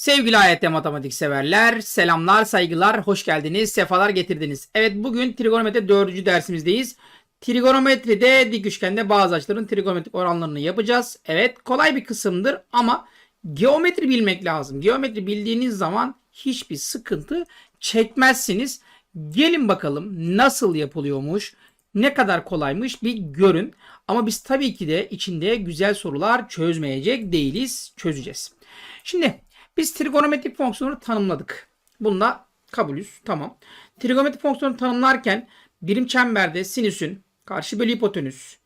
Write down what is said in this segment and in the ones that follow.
Sevgili AYT matematik severler, selamlar, saygılar, hoş geldiniz, sefalar getirdiniz. Evet bugün trigonometri 4. dersimizdeyiz. Trigonometride dik üçgende bazı açıların trigonometrik oranlarını yapacağız. Evet kolay bir kısımdır ama geometri bilmek lazım. Geometri bildiğiniz zaman hiçbir sıkıntı çekmezsiniz. Gelin bakalım nasıl yapılıyormuş, ne kadar kolaymış bir görün. Ama biz tabii ki de içinde güzel sorular çözmeyecek değiliz, çözeceğiz. Şimdi biz trigonometrik fonksiyonları tanımladık. Bununla kabulüz. Tamam. Trigonometrik fonksiyonu tanımlarken birim çemberde sinüsün karşı bölü hipotenüs,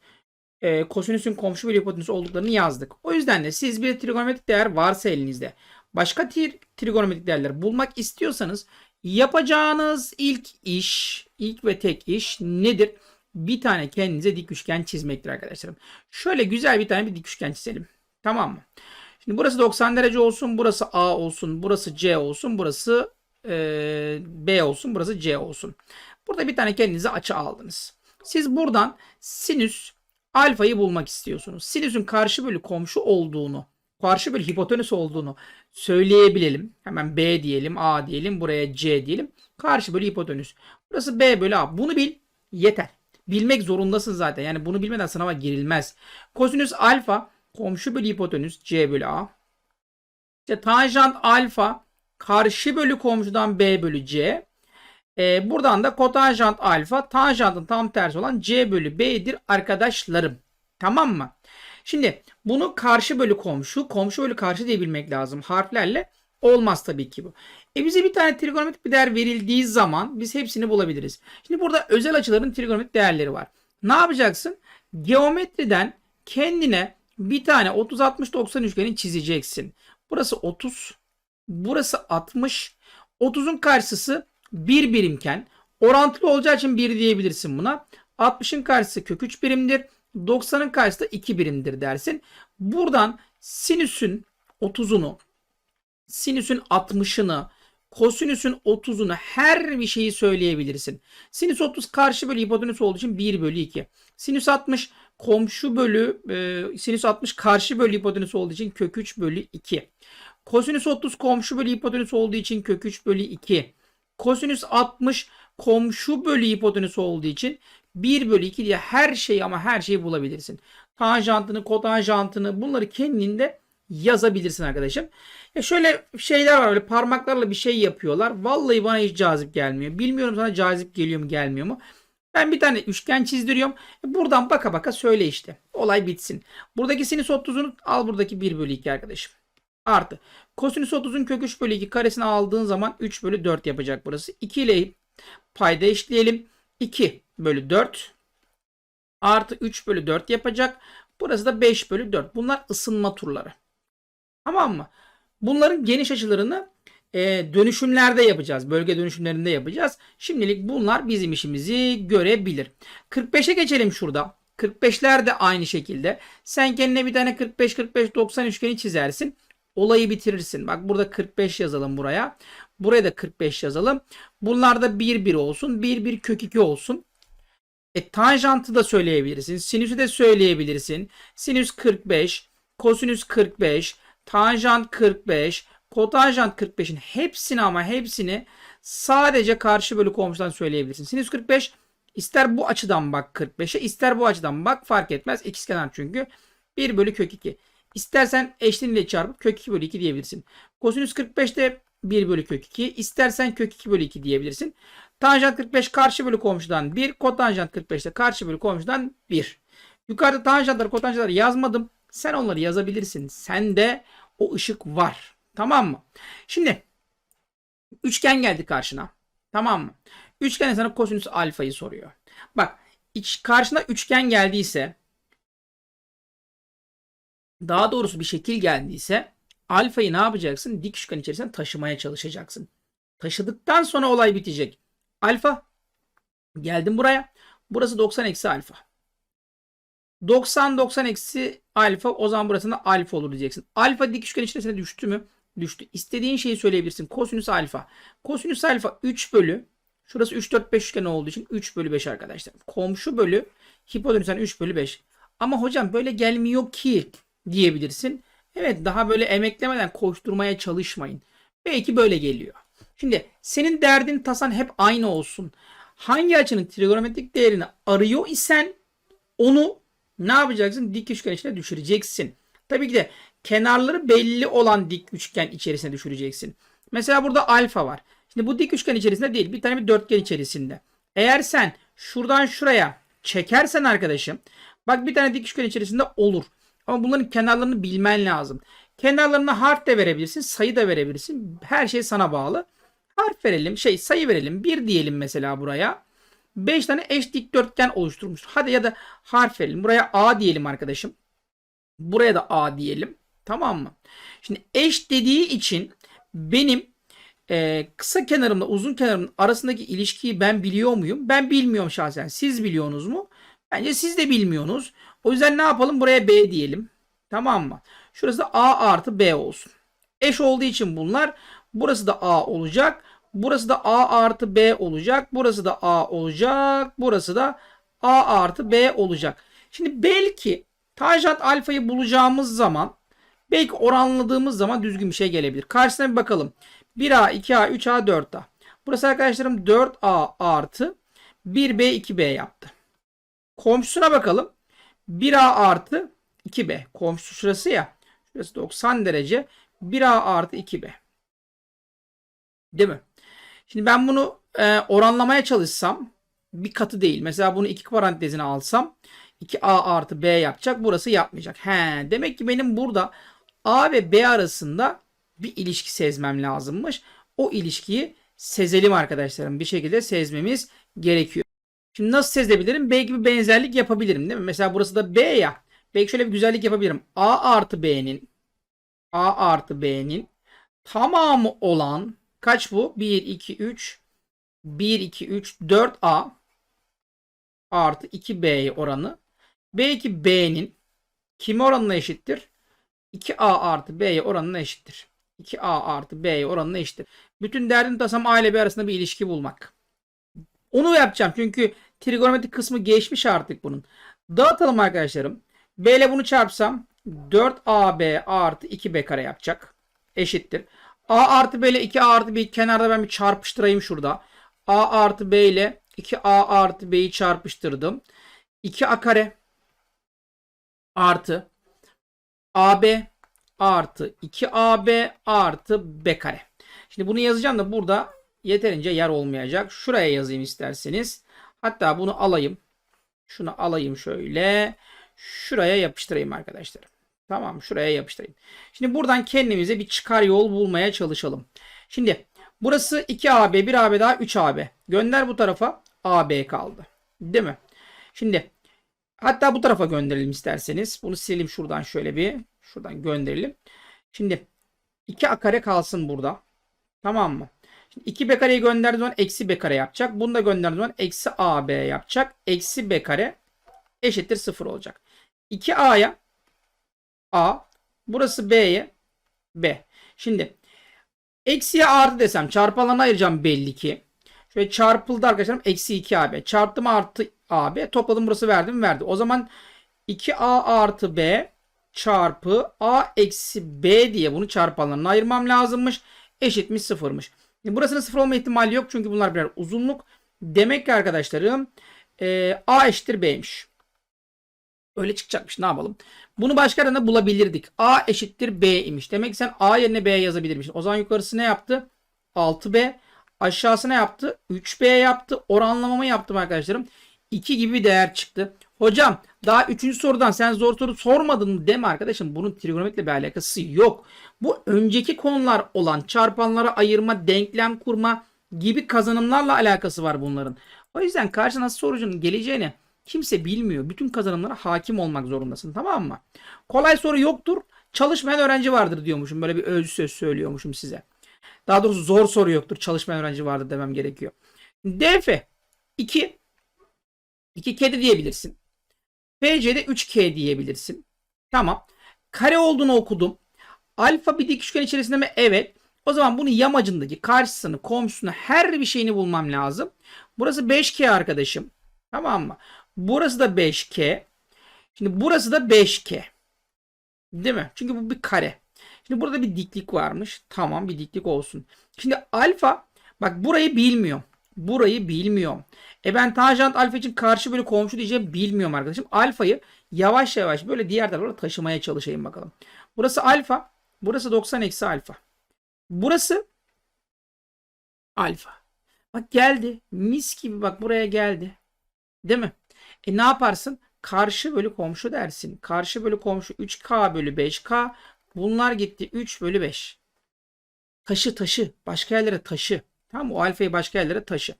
e, kosinüsün komşu bölü hipotenüs olduklarını yazdık. O yüzden de siz bir trigonometrik değer varsa elinizde başka tri- trigonometrik değerler bulmak istiyorsanız yapacağınız ilk iş, ilk ve tek iş nedir? Bir tane kendinize dik üçgen çizmektir arkadaşlarım. Şöyle güzel bir tane bir dik üçgen çizelim. Tamam mı? Şimdi burası 90 derece olsun, burası A olsun, burası C olsun, burası e, B olsun, burası C olsun. Burada bir tane kendinize açı aldınız. Siz buradan sinüs alfayı bulmak istiyorsunuz. Sinüsün karşı bölü komşu olduğunu, karşı bölü hipotenüs olduğunu söyleyebilelim. Hemen B diyelim, A diyelim, buraya C diyelim. Karşı bölü hipotenüs. Burası B bölü A. Bunu bil, yeter. Bilmek zorundasın zaten. Yani bunu bilmeden sınava girilmez. Kosinüs alfa komşu bölü hipotenüs C bölü A. İşte tanjant alfa karşı bölü komşudan B bölü C. Ee, buradan da kotanjant alfa tanjantın tam tersi olan C bölü B'dir arkadaşlarım. Tamam mı? Şimdi bunu karşı bölü komşu, komşu bölü karşı diye bilmek lazım. Harflerle olmaz tabii ki bu. E bize bir tane trigonometrik bir değer verildiği zaman biz hepsini bulabiliriz. Şimdi burada özel açıların trigonometrik değerleri var. Ne yapacaksın? Geometriden kendine bir tane 30 60 90 üçgeni çizeceksin. Burası 30, burası 60. 30'un karşısı 1 birimken orantılı olacağı için 1 diyebilirsin buna. 60'ın karşısı kök 3 birimdir. 90'ın karşısı da 2 birimdir dersin. Buradan sinüsün 30'unu, sinüsün 60'ını, kosinüsün 30'unu her bir şeyi söyleyebilirsin. Sinüs 30 karşı bölü hipotenüs olduğu için 1 bölü 2. Sinüs 60 komşu bölü e, sinüs 60 karşı bölü hipotenüs olduğu için kök 3 bölü 2. Kosinüs 30 komşu bölü hipotenüs olduğu için kök 3 bölü 2. Kosinüs 60 komşu bölü hipotenüs olduğu için 1 bölü 2 diye her şeyi ama her şeyi bulabilirsin. Tanjantını, kotanjantını bunları kendinde yazabilirsin arkadaşım. Ya şöyle şeyler var öyle parmaklarla bir şey yapıyorlar. Vallahi bana hiç cazip gelmiyor. Bilmiyorum sana cazip geliyor mu gelmiyor mu. Ben bir tane üçgen çizdiriyorum. Buradan baka baka söyle işte. Olay bitsin. Buradaki sinüs 30'unu al buradaki 1 bölü 2 arkadaşım. Artı. Kosinüs 30'un kök 3 bölü 2 karesini aldığın zaman 3 bölü 4 yapacak burası. 2 ile payda eşleyelim. 2 bölü 4 artı 3 bölü 4 yapacak. Burası da 5 bölü 4. Bunlar ısınma turları. Tamam mı? Bunların geniş açılarını e, dönüşümlerde yapacağız. Bölge dönüşümlerinde yapacağız. Şimdilik bunlar bizim işimizi görebilir. 45'e geçelim şurada. 45'ler de aynı şekilde. Sen kendine bir tane 45 45 90 üçgeni çizersin. Olayı bitirirsin. Bak burada 45 yazalım buraya. Buraya da 45 yazalım. Bunlar da 1 1 olsun. 1 1 kök 2 olsun. E, tanjantı da söyleyebilirsin. Sinüsü de söyleyebilirsin. Sinüs 45, kosinüs 45, tanjant 45, kotanjant 45'in hepsini ama hepsini sadece karşı bölü komşudan söyleyebilirsin. Sinüs 45 ister bu açıdan bak 45'e ister bu açıdan bak fark etmez. İkizkenar çünkü 1 bölü kök 2. İstersen eşleniyle çarpıp kök 2 bölü 2 diyebilirsin. Kosinüs 45 de 1 bölü kök 2. İstersen kök 2 bölü 2 diyebilirsin. Tanjant 45 karşı bölü komşudan 1. Kotanjant 45 de karşı bölü komşudan 1. Yukarıda tanjantları kotanjantları yazmadım. Sen onları yazabilirsin. Sende o ışık var. Tamam mı? Şimdi üçgen geldi karşına. Tamam mı? Üçgen sana kosinüs alfayı soruyor. Bak iç, karşına üçgen geldiyse daha doğrusu bir şekil geldiyse alfayı ne yapacaksın? Dik üçgen içerisinde taşımaya çalışacaksın. Taşıdıktan sonra olay bitecek. Alfa geldim buraya. Burası 90 eksi alfa. 90 90 eksi alfa o zaman burasında alfa olur diyeceksin. Alfa dik üçgen içerisine düştü mü? Düştü. İstediğin şeyi söyleyebilirsin. Kosinüs alfa. Kosinüs alfa 3 bölü şurası 3 4 5 üçgen olduğu için 3 bölü 5 arkadaşlar. Komşu bölü hipotenüsen 3 bölü 5. Ama hocam böyle gelmiyor ki diyebilirsin. Evet daha böyle emeklemeden koşturmaya çalışmayın. Belki böyle geliyor. Şimdi senin derdin tasan hep aynı olsun. Hangi açının trigonometrik değerini arıyor isen onu ne yapacaksın? Dik üçgen içine düşüreceksin. Tabii ki de kenarları belli olan dik üçgen içerisine düşüreceksin. Mesela burada alfa var. Şimdi bu dik üçgen içerisinde değil. Bir tane bir dörtgen içerisinde. Eğer sen şuradan şuraya çekersen arkadaşım bak bir tane dik üçgen içerisinde olur. Ama bunların kenarlarını bilmen lazım. Kenarlarına harf de verebilirsin, sayı da verebilirsin. Her şey sana bağlı. Harf verelim, şey sayı verelim. 1 diyelim mesela buraya. 5 tane eş dikdörtgen oluşturmuş. Hadi ya da harf verelim. Buraya A diyelim arkadaşım. Buraya da A diyelim. Tamam mı? Şimdi eş dediği için benim e, kısa kenarımla uzun kenarımın arasındaki ilişkiyi ben biliyor muyum? Ben bilmiyorum şahsen. Siz biliyorsunuz mu? Bence siz de bilmiyorsunuz. O yüzden ne yapalım? Buraya B diyelim. Tamam mı? Şurası da A artı B olsun. Eş olduğu için bunlar. Burası da A olacak. Burası da A artı B olacak. Burası da A olacak. Burası da A artı B olacak. Şimdi belki tanjant alfayı bulacağımız zaman belki oranladığımız zaman düzgün bir şey gelebilir. Karşısına bir bakalım. 1A, 2A, 3A, 4A. Burası arkadaşlarım 4A artı 1B, 2B yaptı. Komşusuna bakalım. 1A artı 2B. Komşusu şurası ya. Şurası 90 derece. 1A artı 2B. Değil mi? Şimdi ben bunu e, oranlamaya çalışsam bir katı değil. Mesela bunu iki parantezine alsam 2A artı B yapacak. Burası yapmayacak. He, demek ki benim burada A ve B arasında bir ilişki sezmem lazımmış. O ilişkiyi sezelim arkadaşlarım. Bir şekilde sezmemiz gerekiyor. Şimdi nasıl sezebilirim? Belki bir benzerlik yapabilirim değil mi? Mesela burası da B ya. Belki şöyle bir güzellik yapabilirim. A artı B'nin A artı B'nin tamamı olan kaç bu? 1, 2, 3 1, 2, 3, 4A artı 2B oranı. Belki B'nin kime oranına eşittir? 2A artı B'ye oranına eşittir. 2A artı B'ye oranına eşittir. Bütün derdim tasam A ile B arasında bir ilişki bulmak. Onu yapacağım çünkü trigonometrik kısmı geçmiş artık bunun. Dağıtalım arkadaşlarım. B ile bunu çarpsam 4AB artı 2B kare yapacak. Eşittir. A artı B ile 2A artı B kenarda ben bir çarpıştırayım şurada. A artı B ile 2A artı B'yi çarpıştırdım. 2A kare artı AB artı 2AB artı B kare. Şimdi bunu yazacağım da burada yeterince yer olmayacak. Şuraya yazayım isterseniz. Hatta bunu alayım. Şunu alayım şöyle. Şuraya yapıştırayım arkadaşlar. Tamam şuraya yapıştırayım. Şimdi buradan kendimize bir çıkar yol bulmaya çalışalım. Şimdi burası 2AB 1AB daha 3AB. Gönder bu tarafa AB kaldı. Değil mi? Şimdi hatta bu tarafa gönderelim isterseniz. Bunu silelim şuradan şöyle bir. Şuradan gönderelim. Şimdi 2A kare kalsın burada. Tamam mı? Şimdi 2B kareyi gönderdiği zaman eksi B kare yapacak. Bunu da gönderdiği zaman eksi AB yapacak. Eksi B kare eşittir 0 olacak. 2A'ya A. Burası B'ye B. Şimdi eksiye artı desem çarpı alanı ayıracağım belli ki. Şöyle çarpıldı arkadaşlarım. Eksi 2AB. Çarptım artı AB. Topladım burası verdim verdi. O zaman 2A artı B çarpı A eksi B diye bunu çarpı alanına ayırmam lazımmış. Eşitmiş sıfırmış. E, burasının sıfır olma ihtimali yok. Çünkü bunlar birer uzunluk. Demek ki arkadaşlarım e, A eşittir B'ymiş. Öyle çıkacakmış. Ne yapalım? Bunu başka arada bulabilirdik. A eşittir B imiş. Demek ki sen A yerine B yazabilirmişsin. O zaman yukarısı ne yaptı? 6B. Aşağısı ne yaptı? 3B yaptı. Oranlamamı yaptım arkadaşlarım. 2 gibi değer çıktı. Hocam daha 3. sorudan sen zor soru sormadın mı deme arkadaşım. Bunun trigonometriyle bir alakası yok. Bu önceki konular olan çarpanlara ayırma, denklem kurma gibi kazanımlarla alakası var bunların. O yüzden karşına sorucunun geleceğini kimse bilmiyor. Bütün kazanımlara hakim olmak zorundasın tamam mı? Kolay soru yoktur. Çalışmayan öğrenci vardır diyormuşum. Böyle bir özlü söz söylüyormuşum size. Daha doğrusu zor soru yoktur. Çalışmayan öğrenci vardır demem gerekiyor. DF 2 2 kedi diyebilirsin. PC'de 3K diyebilirsin. Tamam. Kare olduğunu okudum. Alfa bir dik üçgen içerisinde mi? Evet. O zaman bunun yamacındaki karşısını, komşusunu, her bir şeyini bulmam lazım. Burası 5K arkadaşım. Tamam mı? Burası da 5K. Şimdi burası da 5K. Değil mi? Çünkü bu bir kare. Şimdi burada bir diklik varmış. Tamam bir diklik olsun. Şimdi alfa bak burayı bilmiyorum. Burayı bilmiyorum. E ben tanjant alfa için karşı bölü komşu diyeceğim bilmiyorum arkadaşım. Alfayı yavaş yavaş böyle diğer tarafa taşımaya çalışayım bakalım. Burası alfa. Burası 90 eksi alfa. Burası alfa. Bak geldi. Mis gibi bak buraya geldi. Değil mi? E ne yaparsın? Karşı bölü komşu dersin. Karşı bölü komşu 3K bölü 5K. Bunlar gitti 3 bölü 5. Taşı taşı. Başka yerlere taşı. Tamam? O alfayı başka yerlere taşı.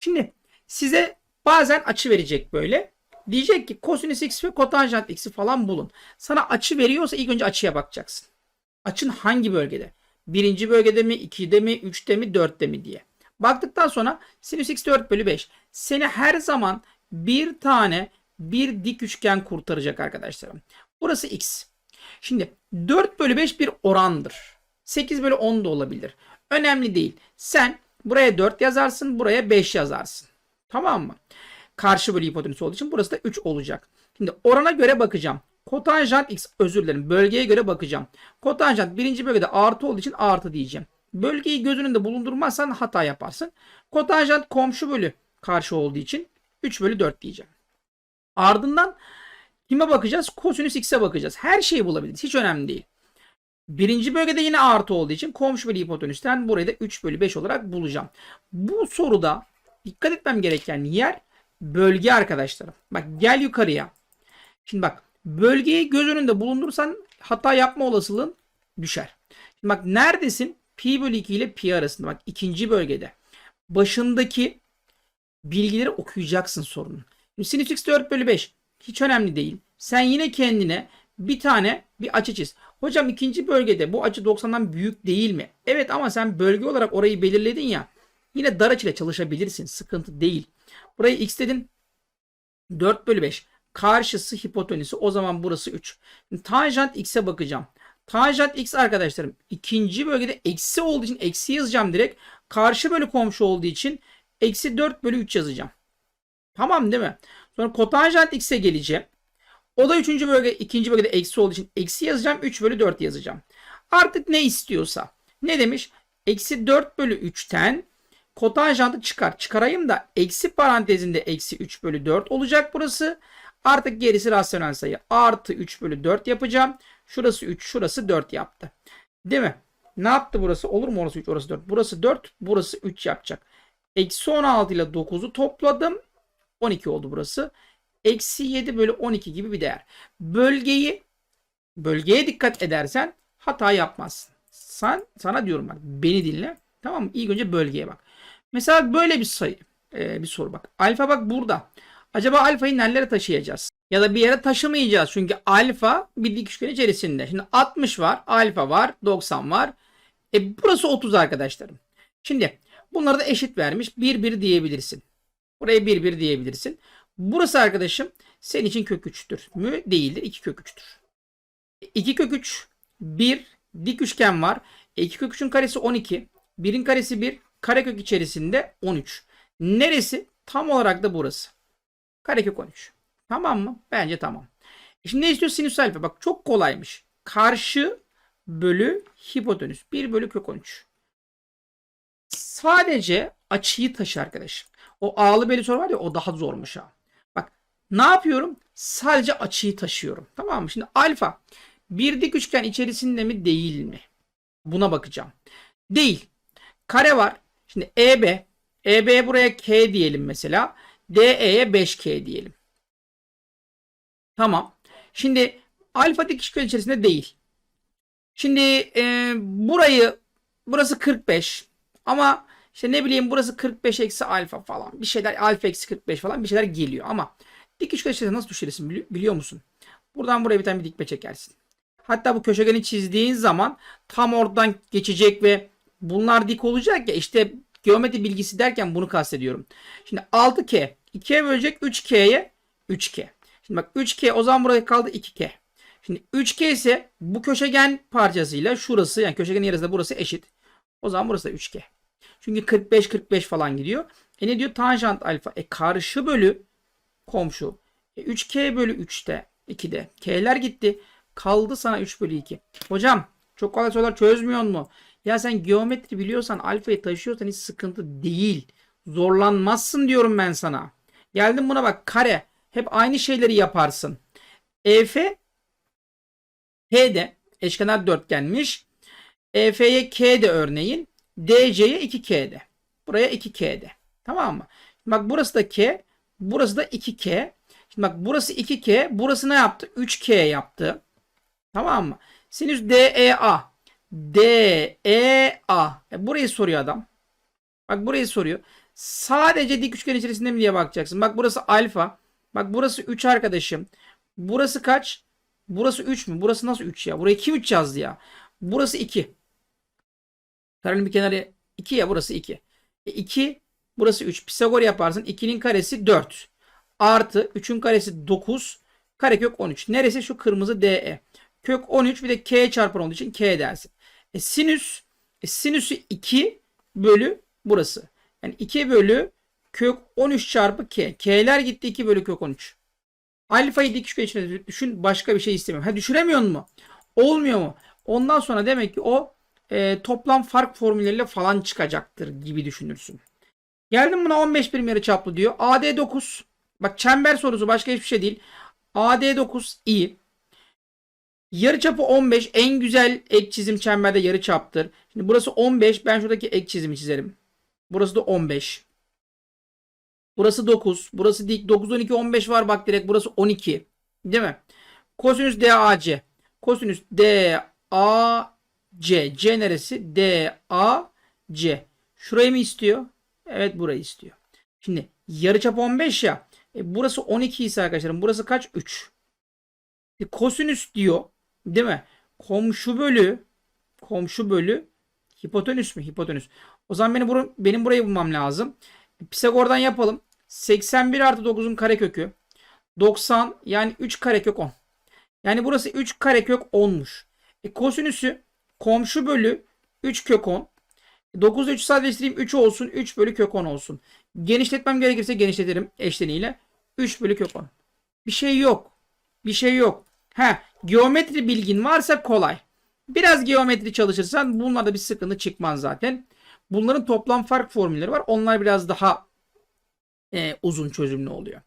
Şimdi size bazen açı verecek böyle. Diyecek ki kosinüs x ve kotanjant x'i falan bulun. Sana açı veriyorsa ilk önce açıya bakacaksın. Açın hangi bölgede? Birinci bölgede mi, 2'de mi, 3'te mi, 4'te mi diye. Baktıktan sonra sinüs x 4 bölü 5. Seni her zaman bir tane bir dik üçgen kurtaracak arkadaşlarım. Burası x. Şimdi 4 bölü 5 bir orandır. 8 bölü 10 da olabilir. Önemli değil. Sen buraya 4 yazarsın, buraya 5 yazarsın. Tamam mı? Karşı bölü hipotenüsü olduğu için burası da 3 olacak. Şimdi orana göre bakacağım. Kotanjant x özür dilerim. Bölgeye göre bakacağım. Kotanjant birinci bölgede artı olduğu için artı diyeceğim. Bölgeyi göz önünde bulundurmazsan hata yaparsın. Kotanjant komşu bölü karşı olduğu için 3 bölü 4 diyeceğim. Ardından kime bakacağız? Kosinüs x'e bakacağız. Her şeyi bulabiliriz. Hiç önemli değil. Birinci bölgede yine artı olduğu için komşu bölü hipotenüsten burayı da 3 bölü 5 olarak bulacağım. Bu soruda dikkat etmem gereken yer bölge arkadaşlarım. Bak gel yukarıya. Şimdi bak bölgeyi göz önünde bulundursan hata yapma olasılığın düşer. Şimdi bak neredesin? Pi bölü 2 ile pi arasında. Bak ikinci bölgede. Başındaki bilgileri okuyacaksın sorunun. Şimdi sinüs x 4 bölü 5. Hiç önemli değil. Sen yine kendine bir tane bir açı çiz. Hocam ikinci bölgede bu açı 90'dan büyük değil mi? Evet ama sen bölge olarak orayı belirledin ya. Yine dar açıyla çalışabilirsin. Sıkıntı değil. Burayı x dedin. 4 bölü 5. Karşısı hipotenüsü. O zaman burası 3. Şimdi tanjant x'e bakacağım. Tanjant x arkadaşlarım ikinci bölgede eksi olduğu için eksi yazacağım direkt. Karşı bölü komşu olduğu için eksi 4 bölü 3 yazacağım. Tamam değil mi? Sonra kotanjant x'e geleceğim. O da üçüncü bölge, ikinci bölgede eksi olduğu için eksi yazacağım. 3 bölü 4 yazacağım. Artık ne istiyorsa. Ne demiş? Eksi 4 bölü 3'ten kotanjantı çıkar. Çıkarayım da eksi parantezinde eksi 3 bölü 4 olacak burası. Artık gerisi rasyonel sayı. Artı 3 bölü 4 yapacağım. Şurası 3, şurası 4 yaptı. Değil mi? Ne yaptı burası? Olur mu orası 3, orası 4? Burası 4, burası 3 yapacak. Eksi 16 ile 9'u topladım. 12 oldu burası. Eksi 7 bölü 12 gibi bir değer. Bölgeyi bölgeye dikkat edersen hata yapmazsın. Sen, sana diyorum bak beni dinle. Tamam mı? İlk önce bölgeye bak. Mesela böyle bir sayı. Ee, bir soru bak. Alfa bak burada. Acaba alfayı nerelere taşıyacağız? Ya da bir yere taşımayacağız. Çünkü alfa bir dik içerisinde. Şimdi 60 var. Alfa var. 90 var. E burası 30 arkadaşlarım. Şimdi bunları da eşit vermiş. 1 1 diyebilirsin. Buraya 1 1 diyebilirsin. Burası arkadaşım senin için kök 3'tür mü? Değildir. 2 kök 3'tür. 2 kök 3 1 dik üçgen var. 2 kök 3'ün karesi 12. 1'in karesi 1. Karekök içerisinde 13. Neresi? Tam olarak da burası. Karekök 13. Tamam mı? Bence tamam. E Şimdi ne istiyor sinüs alfa? Bak çok kolaymış. Karşı bölü hipotenüs. 1 bölü kök 13. Sadece açıyı taşı arkadaşım. O ağlı beli soru var ya o daha zormuş ha. Ne yapıyorum? Sadece açıyı taşıyorum. Tamam mı? Şimdi alfa bir dik üçgen içerisinde mi değil mi? Buna bakacağım. Değil. Kare var. Şimdi EB. EB'ye buraya K diyelim mesela. DE'ye 5K diyelim. Tamam. Şimdi alfa dik üçgen içerisinde değil. Şimdi e, burayı burası 45 ama işte ne bileyim burası 45 eksi alfa falan. Bir şeyler alfa eksi 45 falan bir şeyler geliyor ama dik üçgen içerisinde nasıl düşersin bili- biliyor musun? Buradan buraya bir tane bir dikme çekersin. Hatta bu köşegeni çizdiğin zaman tam oradan geçecek ve bunlar dik olacak ya işte geometri bilgisi derken bunu kastediyorum. Şimdi 6K 2'ye bölecek 3K'ye 3K. Şimdi bak 3K o zaman burada kaldı 2K. Şimdi 3K ise bu köşegen parçasıyla şurası yani köşegenin yarısı da burası eşit. O zaman burası da 3K. Çünkü 45 45 falan gidiyor. E ne diyor? Tanjant alfa. E karşı bölü komşu. E 3K bölü 3'te 2'de. K'ler gitti. Kaldı sana 3 bölü 2. Hocam çok kolay sorular çözmüyor mu? Ya sen geometri biliyorsan alfayı taşıyorsan hiç sıkıntı değil. Zorlanmazsın diyorum ben sana. Geldim buna bak kare. Hep aynı şeyleri yaparsın. EF H'de eşkenar dörtgenmiş. EF'ye K'de örneğin. DC'ye 2K'de. Buraya 2K'de. Tamam mı? Bak burası da K. Burası da 2K. Şimdi bak burası 2K. Burası ne yaptı? 3K yaptı. Tamam mı? Sinüs DEA. DEA. E burayı soruyor adam. Bak burayı soruyor. Sadece dik üçgen içerisinde mi diye bakacaksın. Bak burası alfa. Bak burası 3 arkadaşım. Burası kaç? Burası 3 mü? Burası nasıl 3 ya? Buraya kim 3 yazdı ya? Burası 2. Karenin bir kenarı 2 ya burası 2. E 2 burası 3. Pisagor yaparsın. 2'nin karesi 4. Artı 3'ün karesi 9. Karekök 13. Neresi? Şu kırmızı DE. Kök 13 bir de K çarpar olduğu için K dersin. E sinüs e sinüsü 2 bölü burası. Yani 2 bölü kök 13 çarpı K. K'ler gitti 2 bölü kök 13. Alfayı dik üçgen içine düşün başka bir şey istemiyorum. Ha düşüremiyor mu? Olmuyor mu? Ondan sonra demek ki o e, toplam fark formülleriyle falan çıkacaktır gibi düşünürsün. Geldim buna 15 birim yarıçaplı diyor. AD 9. Bak çember sorusu başka hiçbir şey değil. AD 9 iyi. Yarıçapı 15 en güzel ek çizim çemberde yarıçaptır. Şimdi burası 15 ben şuradaki ek çizimi çizerim. Burası da 15. Burası 9. Burası dik. 9, 12, 15 var bak direkt. Burası 12. Değil mi? Kosinüs DAC. Kosinüs DAC. C neresi? DAC. Şurayı mı istiyor? Evet burayı istiyor. Şimdi yarıçap 15 ya. E, burası 12 ise arkadaşlarım. Burası kaç? 3. E, kosinüs diyor. Değil mi? Komşu bölü komşu bölü hipotenüs mü? Hipotenüs. O zaman benim, bur benim burayı bulmam lazım. Pisagor'dan yapalım. 81 artı 9'un karekökü. 90 yani 3 karekök 10. Yani burası 3 karekök 10'muş. E, kosinüsü komşu bölü 3 kök 10. 9'da 3 sadeleştireyim 3 olsun. 3 bölü kök 10 olsun. Genişletmem gerekirse genişletirim eşleniyle. 3 bölü kök 10. Bir şey yok. Bir şey yok. Ha, geometri bilgin varsa kolay. Biraz geometri çalışırsan bunlarda bir sıkıntı çıkmaz zaten. Bunların toplam fark formülleri var. Onlar biraz daha e, uzun çözümlü oluyor.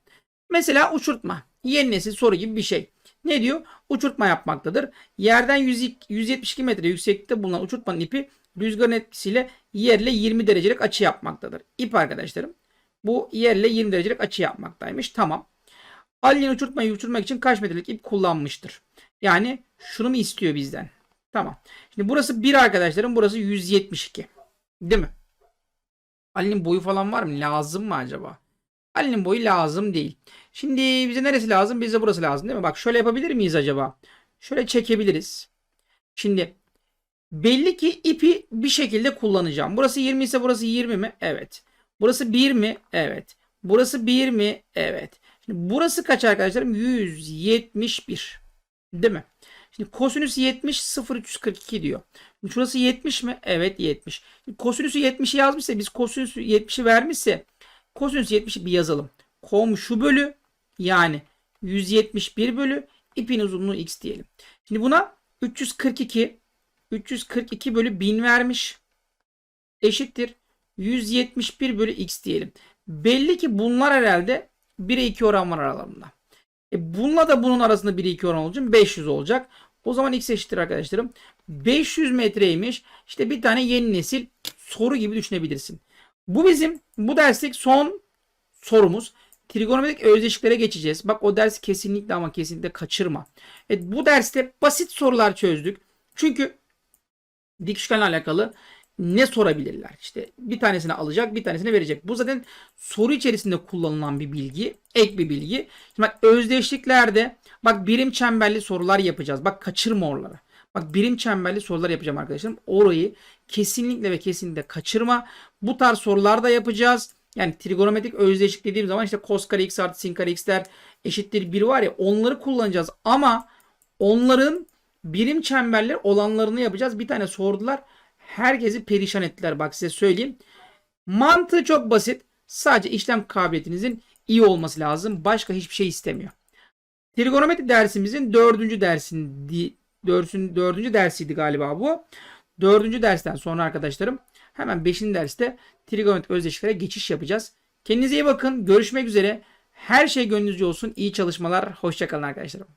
Mesela uçurtma. Yeni nesil soru gibi bir şey. Ne diyor? Uçurtma yapmaktadır. Yerden 100, 172 metre yükseklikte bulunan uçurtmanın ipi rüzgarın etkisiyle yerle 20 derecelik açı yapmaktadır. İp arkadaşlarım. Bu yerle 20 derecelik açı yapmaktaymış. Tamam. Alien uçurtmayı uçurmak için kaç metrelik ip kullanmıştır? Yani şunu mu istiyor bizden? Tamam. Şimdi burası 1 arkadaşlarım. Burası 172. Değil mi? Ali'nin boyu falan var mı? Lazım mı acaba? Ali'nin boyu lazım değil. Şimdi bize neresi lazım? Bize burası lazım değil mi? Bak şöyle yapabilir miyiz acaba? Şöyle çekebiliriz. Şimdi belli ki ipi bir şekilde kullanacağım. Burası 20 ise burası 20 mi? Evet. Burası 1 mi? Evet. Burası 1 mi? Evet. Şimdi burası kaç arkadaşlarım? 171. Değil mi? Şimdi kosinüs 70 0,342 diyor. Şimdi şurası 70 mi? Evet 70. Şimdi kosinüsü 70'i yazmışsa biz kosinüsü 70'i vermişse kosinüs 70'i bir yazalım. Komşu bölü yani 171 bölü ipin uzunluğu x diyelim. Şimdi buna 342 342 bölü 1000 vermiş. Eşittir 171 bölü x diyelim. Belli ki bunlar herhalde 1'e 2 oran var aralarında. E bununla da bunun arasında 1'e 2 oran olacak. 500 olacak. O zaman x eşittir arkadaşlarım. 500 metreymiş. İşte bir tane yeni nesil soru gibi düşünebilirsin. Bu bizim bu derslik son sorumuz. Trigonometrik özdeşliklere geçeceğiz. Bak o dersi kesinlikle ama kesinlikle kaçırma. Evet, bu derste basit sorular çözdük. Çünkü dik üçgenle alakalı ne sorabilirler? İşte bir tanesini alacak, bir tanesini verecek. Bu zaten soru içerisinde kullanılan bir bilgi, ek bir bilgi. Şimdi bak özdeşliklerde bak birim çemberli sorular yapacağız. Bak kaçırma oraları. Bak birim çemberli sorular yapacağım arkadaşlarım. Orayı kesinlikle ve kesinlikle kaçırma. Bu tarz sorular da yapacağız. Yani trigonometrik özdeşlik dediğim zaman işte cos kare x artı sin kare x'ler eşittir 1 var ya onları kullanacağız. Ama onların birim çemberli olanlarını yapacağız. Bir tane sordular. Herkesi perişan ettiler bak size söyleyeyim. Mantığı çok basit. Sadece işlem kabiliyetinizin iyi olması lazım. Başka hiçbir şey istemiyor. Trigonometri dersimizin dördüncü dersindi. Dörsün, dördüncü dersiydi galiba bu. Dördüncü dersten sonra arkadaşlarım hemen beşinci derste trigonometri özdeşliklere geçiş yapacağız. Kendinize iyi bakın. Görüşmek üzere. Her şey gönlünüzce olsun. İyi çalışmalar. Hoşçakalın arkadaşlarım.